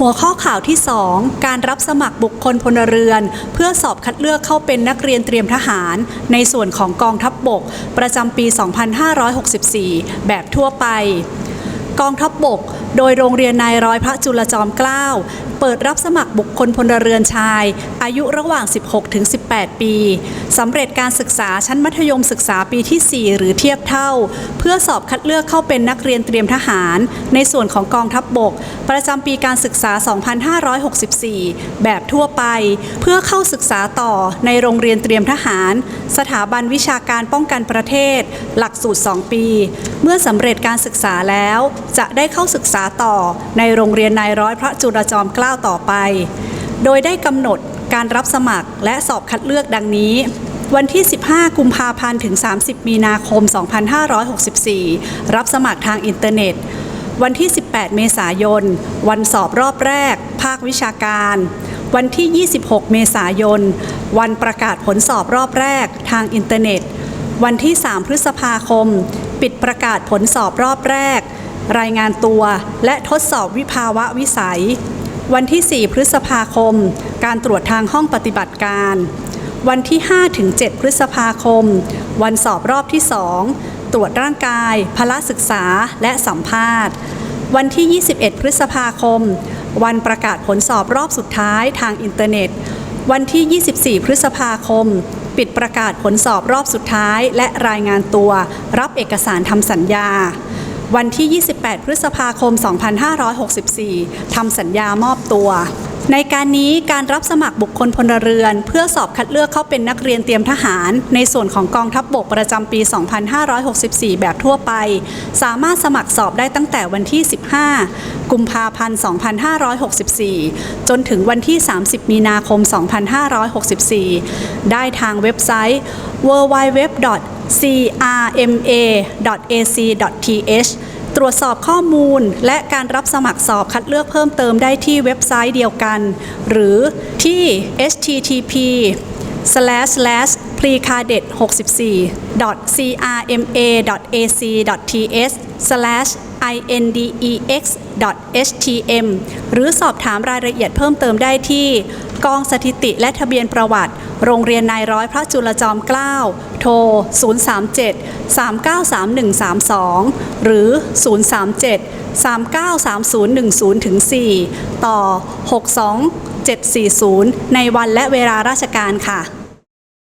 หัวข้อข่าวที่ 2 การรับสมัครบุคคลพลเรือน เพื่อสอบคัดเลือกเข้าเป็นนักเรียนเตรียมทหาร ในส่วนของกองทัพบบก ประจำปี 2564 แบบทั่วไป กองทัพบบก โดยโรงเรียนนายร้อยพระจุลจอมเกล้า เปิดรับสมัครบุคคลพลเรือนชาย อายุระหว่าง 16 ถึง 18 ปีสำเร็จการศึกษาชั้นมัธยมศึกษาปีที่ 4 หรือเทียบเท่า เพื่อสอบคัดเลือกเข้าเป็นนักเรียนเตรียมทหาร ในส่วนของกองทัพบบก ประจำปีการศึกษา 2564 แบบทั่วไป เพื่อเข้าศึกษาต่อในโรงเรียนเตรียมทหาร สถาบันวิชาการป้องกันประเทศ หลักสูตร 2 ปี เมื่อสำเร็จการศึกษาแล้วจะได้เข้าศึกษาต่อในโรงเรียนนายร้อยพระจุลจอมเกล้าต่อไป โดยได้กำหนดการรับสมัครและสอบคัดเลือกดังนี้ วันที่ 15 กุมภาพันธ์ถึง 30 มีนาคม 2564 รับสมัครทางอินเทอร์เน็ต วันที่ 18 เมษายน วันสอบรอบแรก ภาควิชาการ วันที่ 26 เมษายน วันประกาศผลสอบรอบแรกทางอินเทอร์เน็ต วันที่ 3 พฤษภาคม ปิดประกาศผลสอบรอบแรก รายงานตัวและทดสอบวิภาวะวิสัย วันที่ 4 พฤษภาคม การตรวจทางห้องปฏิบัติการ วันที่ 5 ถึง 7 พฤษภาคม วันสอบรอบที่ 2 ตรวจร่างกาย พละศึกษาและสัมภาษณ์ วันที่ 21 พฤษภาคม วันประกาศผลสอบรอบสุดท้ายทางอินเทอร์เน็ต วันที่ 24 พฤษภาคม ปิดประกาศผลสอบรอบสุดท้าย และรายงานตัว รับเอกสารทำสัญญา วันที่ 28 พฤษภาคม 2564 ทำสัญญามอบตัว ในการนี้การรับสมัครบุคคลพลเรือน เพื่อสอบคัดเลือกเข้าเป็นนักเรียนเตรียมทหาร ในส่วนของกองทัพบบกประจำปี 2564 แบบทั่วไป สามารถสมัครสอบได้ตั้งแต่วันที่ 15 กุมภาพันธ์ 2564 จนถึงวันที่ 30 มีนาคม 2564 ได้ทางเว็บไซต์ www crma.ac.th ตรวจสอบข้อมูลและการรับสมัครสอบคัดเลือกเพิ่มเติมได้ที่เว็บไซต์เดียวกัน หรือที่ http slash slash r i c a d e t 6 4 crma.ac.th index.htm หรือสอบถามรายละเอียดเพิ่มเติมได้ที่ กองสถิติและทะเบียนประวัติ โรงเรียนนายร้อยพระจุลจอมเกล้า โทร 037 393132 หรือ 037-393010-4 ต่อ 62740 ในวันและเวลาราชการค่ะ